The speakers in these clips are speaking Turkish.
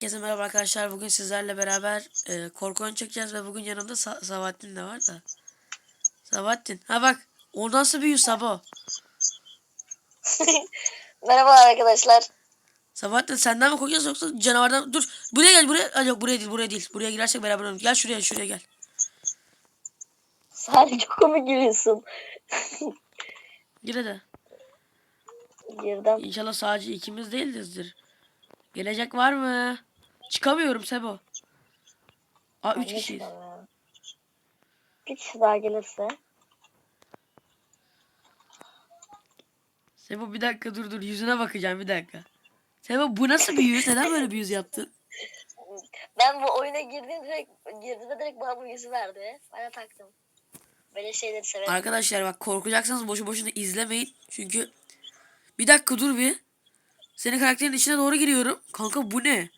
Herkese merhaba arkadaşlar. Bugün sizlerle beraber e, korku oyunu çekeceğiz ve bugün yanımda Sa Sabahattin de var da. Sabahattin. Ha bak. O nasıl büyü Sabo? Merhaba arkadaşlar. Sabahattin senden mi korkuyorsun yoksa canavardan? Dur. Buraya gel buraya. Aa, yok buraya değil buraya değil. Buraya girersek beraber oynayalım. Gel şuraya şuraya gel. Sadece komik gülüyorsun. Gir hadi. Girdim. İnşallah sadece ikimiz değilizdir. Gelecek var mı? Çıkamıyorum Sebo. Aa üç Ben kişiyiz. çıkamıyorum. Bir kişi daha gelirse. Sebo bir dakika dur dur. Yüzüne bakacağım bir dakika. Sebo bu nasıl bir yüz? Neden böyle bir yüz yaptın? Ben bu oyuna girdiğim direkt girdiğimde direkt bana bu yüzü verdi. De taktım. Böyle şeyleri severim. Arkadaşlar bak korkacaksanız boşu boşuna izlemeyin. Çünkü bir dakika dur bir. Senin karakterin içine doğru giriyorum. Kanka bu ne?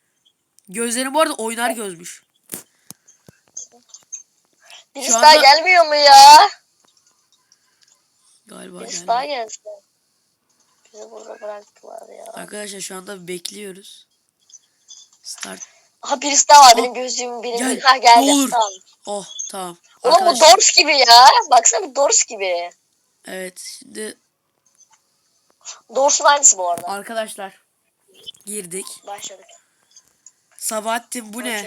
Gözlerim bu arada oynar gözmüş. Birisi şu daha anda- gelmiyor mu ya? Galiba Birisi daha gelsin. Bizi burada bıraktılar ya. Arkadaşlar şu anda bekliyoruz. Start. Ha birisi daha var. Benim Oh. gözlüğüm benim. Gel, Ha geldi. ne olur. Tamam. Oh tamam. Oğlum bu Dors gibi ya. Baksana bu Dors gibi. evet şimdi Dors'un aynısı bu arada. arkadaşlar girdik. Başladık. Sabahattin bu ne?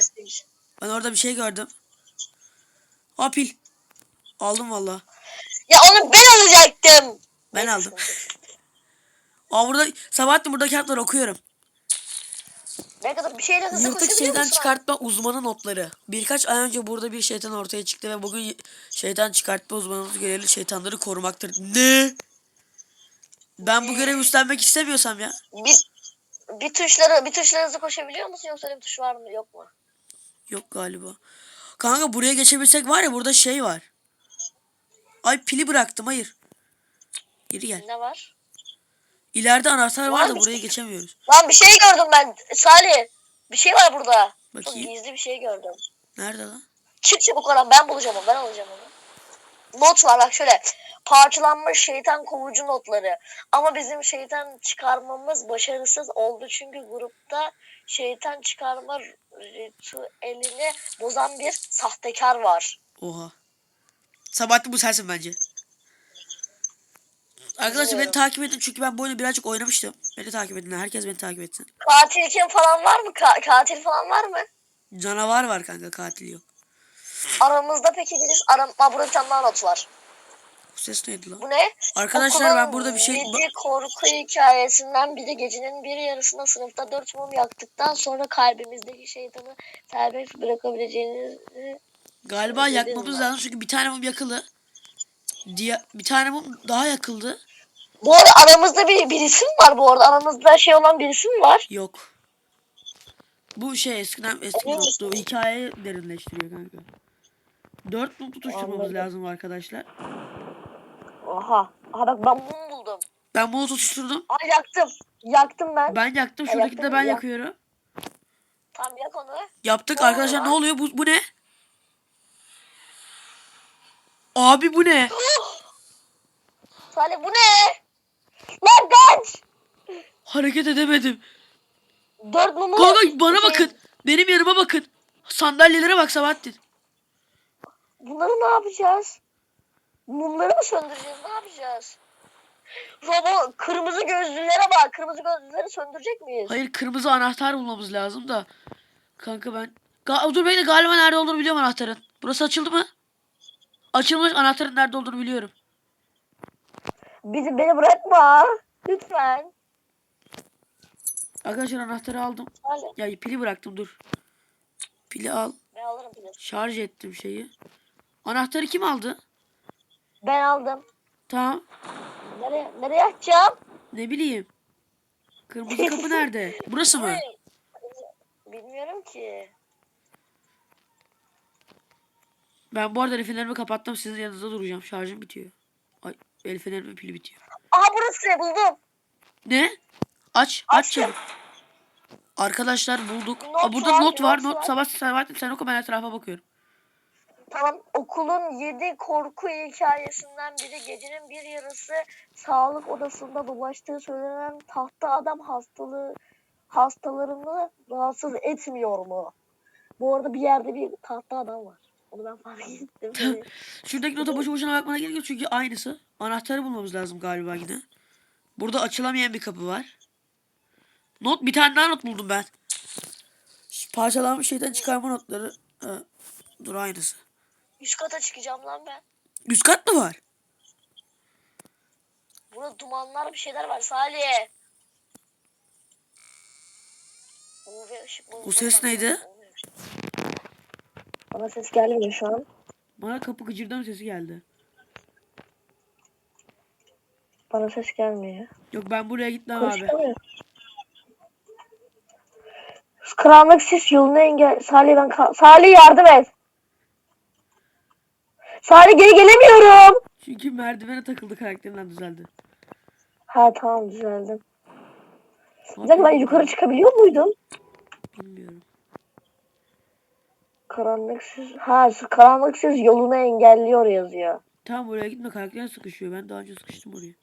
Ben orada bir şey gördüm. Aa pil. Aldım valla. Ya onu ben alacaktım. Ben Neyse, aldım. Aa burada Sabahattin burada kağıtları okuyorum. Ne kadar bir şeyle hızlı şeytan musun? çıkartma uzmanı notları. Birkaç ay önce burada bir şeytan ortaya çıktı ve bugün şeytan çıkartma uzmanımız görevli şeytanları korumaktır. Ne? Ben bu görevi üstlenmek istemiyorsam ya. Bir, bir tuşları bir tuşla hızlı koşabiliyor musun yoksa öyle bir tuş var mı yok mu? Yok galiba. Kanka buraya geçebilsek var ya burada şey var. Ay pili bıraktım hayır. Geri gel. Ne var? İleride anahtar var Var da buraya geçemiyoruz. Lan bir şey gördüm ben Salih. Bir şey var burada. Bakayım. gizli bir şey gördüm. Nerede lan? Çık çabuk oradan ben bulacağım onu ben alacağım onu. Not var bak şöyle. Parçalanmış şeytan kovucu notları. Ama bizim şeytan çıkarmamız başarısız oldu çünkü grupta şeytan çıkarma ritüelini bozan bir sahtekar var. Oha. Sabahattin bu sensin bence. Arkadaşlar beni takip edin çünkü ben bu oyunu birazcık oynamıştım. Beni takip edin. Herkes beni takip etsin. Katil kim falan var mı? Ka- katil falan var mı? Canavar var kanka katil yok. Aramızda peki birisi aram Aa, burada bir tane daha not var. Bu ses neydi lan? Bu ne? Arkadaşlar Okulun ben burada bir şey... yedi korku hikayesinden biri gecenin bir yarısında sınıfta dört mum yaktıktan sonra kalbimizdeki şeytanı serbest bırakabileceğinizi Galiba yakmamız lazım çünkü bir tane mum yakılı. Diye bir tane mum daha yakıldı. Bu arada aramızda bir, birisi mi var bu arada? Aramızda şey olan birisi mi var? Yok. Bu şey eskiden eski nottu. Hikayeyi derinleştiriyor kanka. Dört mum tutuşturmamız Anladım. lazım arkadaşlar. Oha. Aha bak ben mum buldum. Ben bunu tutuşturdum. Aa yaktım. Yaktım ben. Ben yaktım. Ha, Şuradaki de ben mı? Ya- yakıyorum. Tam yak onu. Yaptık Ne arkadaşlar oluyor ne oluyor? Bu, bu ne? Abi bu ne? Salih bu ne? Lan kaç! Hareket edemedim. Dört mumu. Kanka bana bakın. Benim yanıma bakın. Sandalyelere bak Sabahattin. Bunları ne yapacağız? Mumları mı söndüreceğiz? Ne yapacağız? Robo kırmızı gözlülere bak. Kırmızı gözlüleri söndürecek miyiz? Hayır kırmızı anahtar bulmamız lazım da. Kanka ben... Ga dur bekle galiba nerede olduğunu biliyorum anahtarın. Burası açıldı mı? Açılmış anahtarın nerede olduğunu biliyorum. Bizi beni bırakma. Lütfen. Arkadaşlar anahtarı aldım. Salih. Ya pili bıraktım dur. Pili al. Ben alırım pili. Şarj ettim şeyi. Anahtarı kim aldı? Ben aldım. Tamam. Nereye, nereye açacağım? Ne bileyim. Kırmızı kapı nerede? Burası mı? Bilmiyorum ki. Ben bu arada el fenerimi kapattım. Sizin yanınızda duracağım. Şarjım bitiyor. Ay el fenerimin pili bitiyor. Aha burası buldum. Ne? Aç. Aç Açtım. çabuk. Arkadaşlar bulduk. Not Aa, burada var, not var. not Not. Sabah Sabahattin sen oku ben etrafa bakıyorum. Tamam okulun yedi korku hikayesinden biri gecenin bir yarısı sağlık odasında dolaştığı söylenen tahta adam hastalığı hastalarını rahatsız etmiyor mu? Bu arada bir yerde bir tahta adam var. Onu ben fark ettim. Şuradaki nota boşu boşuna bakmana gerek yok çünkü aynısı. Anahtarı bulmamız lazım galiba yine. Burada açılamayan bir kapı var. Not bir tane daha not buldum ben. Parçalanmış şeyden çıkarma notları. Ha, dur aynısı. Üst kata çıkacağım lan ben. Üst kat mı var? Burada dumanlar bir şeyler var Salih. UV ışık bu- O ses neydi? Bana ses gelmiyor şu an. Bana kapı gıcırdan sesi geldi. Bana ses gelmiyor. Yok ben buraya gitmem abi. Konuşamıyorum. Karanlık sis yolunu engel... Salih ben... ka- Salih yardım et. Salih geri gelemiyorum. Çünkü merdivene takıldı karakterinden düzeldi. Ha tamam düzeldim. Bir dakika ben yukarı çıkabiliyor muydum? Bilmiyorum. Karanlık sis... Ha karanlık sis yolunu engelliyor yazıyor. Tamam oraya gitme karakter sıkışıyor. Ben daha önce sıkıştım oraya.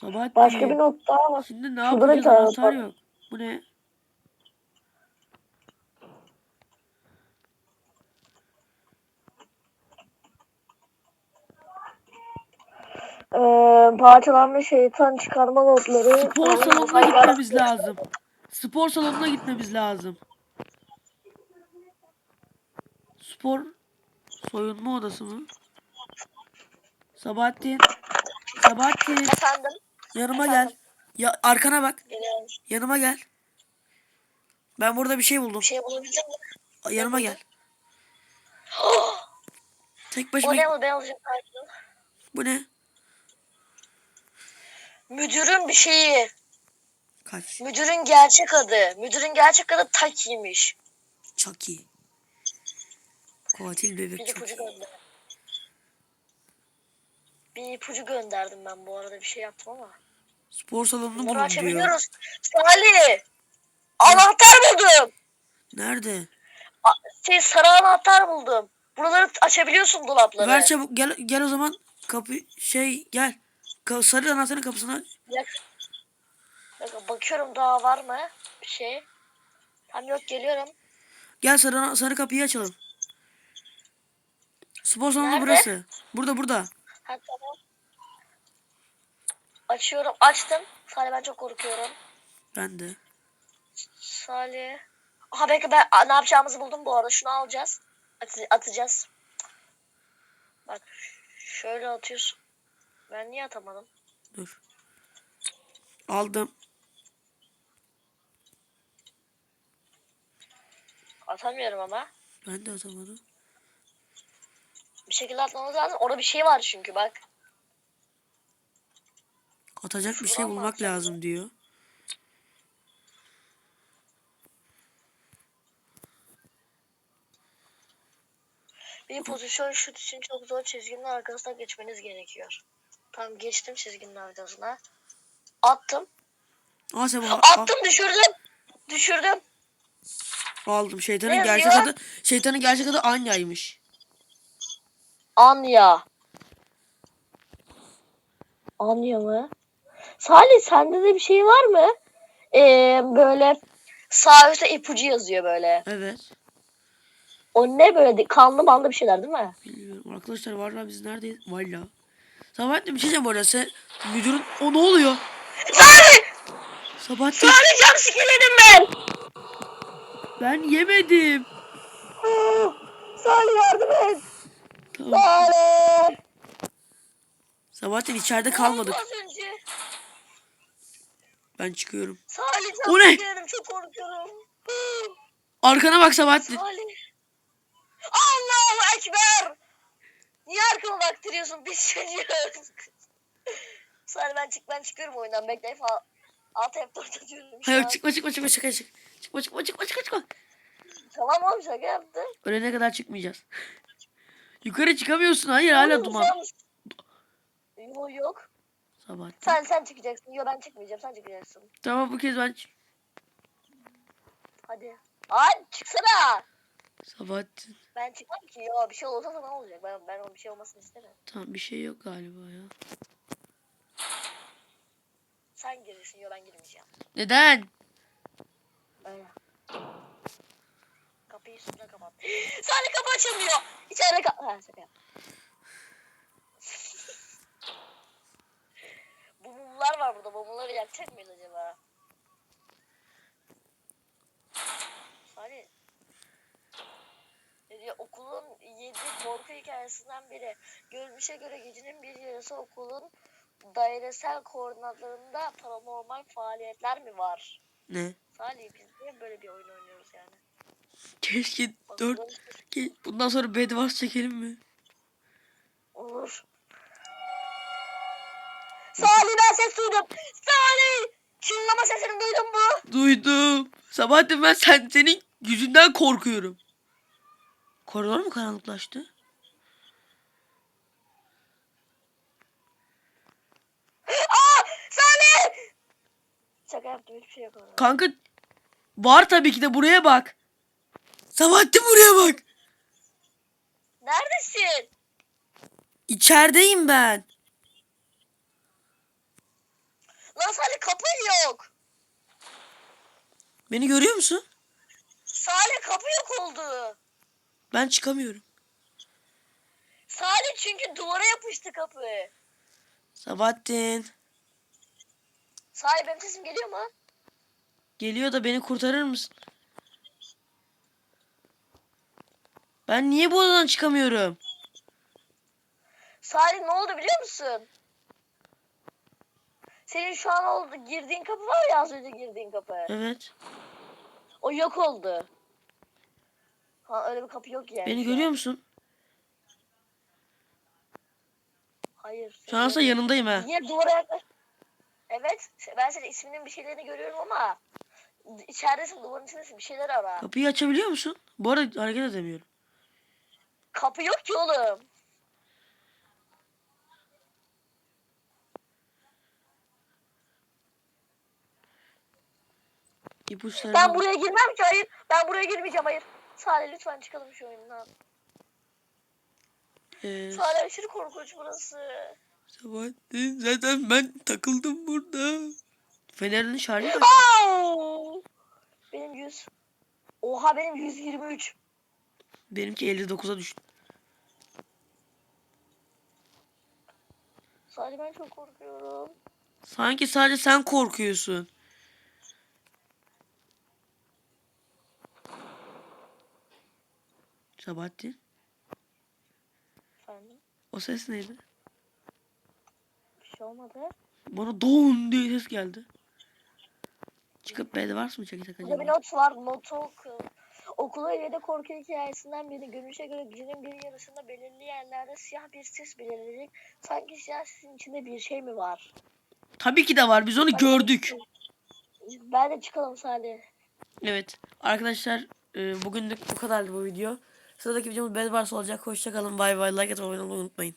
Sabah Başka bir not daha var. Şimdi ne Şurada yapacağız? Anahtar yok. Bu ne? Parçalanmış şeytan çıkarma notları. Spor salonuna gitmemiz lazım. Spor salonuna gitmemiz lazım. Spor soyunma odası mı? Sabahattin. Sabahattin. Efendim? Yanıma gel. Ya arkana bak. Geliyorum. Yanıma gel. Ben burada bir şey buldum. Bir şey bulabildin mi? Yanıma gel. Tek O başıma. ne o ben alacağım. Bu ne? Müdürün bir şeyi. Kaç. Müdürün gerçek adı. Müdürün gerçek adı Taki'ymiş. Chucky. Katil Bir bebek ipucu Chucky. Bir ipucu gönderdim ben bu arada bir şey yaptım ama. Spor salonunu Bunları bulun diyor. açabiliyoruz. Salih! Anahtar buldum. Nerede? Şey sarı anahtar buldum. Buraları açabiliyorsun dolapları. Ver çabuk gel gel o zaman kapı şey gel. Ka sarı anahtarın kapısını aç. Bakıyorum daha var mı bir şey. Tam yok geliyorum. Gel sarı sarı kapıyı açalım. Spor salonu Nerede? burası. Burada burada. Ha tamam. Açıyorum. Açtım. Salih ben çok korkuyorum. Ben de. Salih. Aha belki ben ne yapacağımızı buldum bu arada. Şunu alacağız. At- atacağız. Bak şöyle atıyorsun. Ben niye atamadım? Dur. Aldım. Atamıyorum ama. Ben de atamadım. Bir şekilde atmamız lazım. Orada bir şey var çünkü bak. Atacak bir şey bulmak atacağım lazım diyor. Bir pozisyon şut için çok zor çizginin arkasına geçmeniz gerekiyor. Tam geçtim çizginin arkasına. Attım. Aa sen bu- Attım düşürdüm. Düşürdüm. Aldım. Şeytanın Ne gerçek yazıyor? adı şeytanın gerçek adı Anya'ymış. Anya. Anya mı? Salih sende de bir şey var mı? Ee, böyle sağ üstte ipucu yazıyor böyle. Evet. O ne böyle kanlı bandı bir şeyler değil mi? Bilmiyorum. Arkadaşlar var lan biz neredeyiz? Valla. Sabahattin bir şey diyeceğim bu arada. Sen müdürün... O ne oluyor? Salih! Sabahattin Salih cam sikeledim ben! ben yemedim. Salih yardım et! Tamam. Salih! Sabahattin içeride kalmadık. Ben çıkıyorum. Salih O ne? çok korkuyorum. Arkana bak Sabahattin. Salih. Allahu Ekber! Niye arkama baktırıyorsun biz çocuğuz? Salih ben çık ben çıkıyorum oyundan bekle falan. Alt F4 atıyorum şu Hayır çıkma çıkma çıkma çıkma çıkma. Çıkma çıkma çıkma çıkma çıkma. Tamam oğlum şaka yaptım. Ölene kadar çıkmayacağız. Yukarı çıkamıyorsun. Hayır hala duman. Yok yok. Sabahattin. Sen sen çıkacaksın. Yok ben çıkmayacağım sen çıkacaksın. Tamam bu kez ben çık. Hadi. Hadi çıksana. Sabahattin. Ben çıkmam ki. Yo bir şey olursa sana olacak. Ben, ben o bir şey olmasını istemem. Tamam bir şey yok galiba ya. Sen gir girsin. Yok ben girmeyeceğim. Neden? Öyle. Kapıyı üstüne kapat. Salih kapı açılmıyor. İçeride kal... Ha şaka yap. Bu mumlar var burada. Bu mumları yakacak mıyız acaba? Salih. Diyor? Okulun yedi korku hikayesinden biri. Görünüşe göre gecenin bir yarısı okulun dairesel koordinatlarında paranormal faaliyetler mi var? Ne? Salih biz niye böyle bir oyun oynuyoruz yani? Keşke Bak, 4 burası- bundan sonra Bedwars çekelim mi? Olur. Salih ben ses duydum. Salih! Çınlama sesini duydun mu? Duydum. Sabahattin ben sen senin yüzünden korkuyorum. Koridor mu karanlıklaştı? Aa! Salih! Şaka yaptım hiçbir şey orada. Kanka var tabii ki de buraya bak. Sabahattin buraya bak. Neredesin? İçerideyim ben. Lan Salih kapı yok. Beni görüyor musun? Salih kapı yok oldu. Ben çıkamıyorum. Salih çünkü duvara yapıştı kapı. Sabahattin. Salih benim sesim geliyor mu? Geliyor da beni kurtarır mısın? Ben niye bu odadan çıkamıyorum? Salih ne oldu biliyor musun? Senin şu an oldu girdiğin kapı var ya az önce girdiğin kapı. Evet. O yok oldu. Ha öyle bir kapı yok yani. Beni görüyor musun? Hayır. Aslında yanındayım ha. Niye duvara yaklaş? Evet. Ben senin isminin bir şeylerini görüyorum ama içeridesin duvarın içindesin bir şeyler ara. Kapıyı açabiliyor musun? Bu arada hareket edemiyorum. Kapı yok ki oğlum. İpuçları. Ben buraya girmem ki hayır. Ben buraya girmeyeceğim hayır. Salih lütfen çıkalım şu oyundan. Ee, Salih aşırı korkunç burası. Sabahattin zaten ben takıldım burada. Fenerin şarjı? Au! Benim 100. Oha benim 123. Benimki 59'a düştü. Salih ben çok korkuyorum. Sanki sadece sen korkuyorsun. Sabahattin Efendim o ses neydi? bir şey olmadı. Bana don diye ses geldi. Çıkıp Bedwars mı çekecek Burada bir not var. Notu oku. Okula evde korku hikayesinden biri. Görünüşe göre gecenin bir yarısında belirli yerlerde siyah bir sis belirecek. Sanki siyah sisin içinde bir şey mi var? Tabii ki de var. Biz onu gördük. Ben de çıkalım Salih. Evet. Arkadaşlar e, bugünlük bu kadardı bu video. Sıradaki videomuz Bedwars olacak. Hoşçakalın. Bay bay. Like atmayı unutmayın.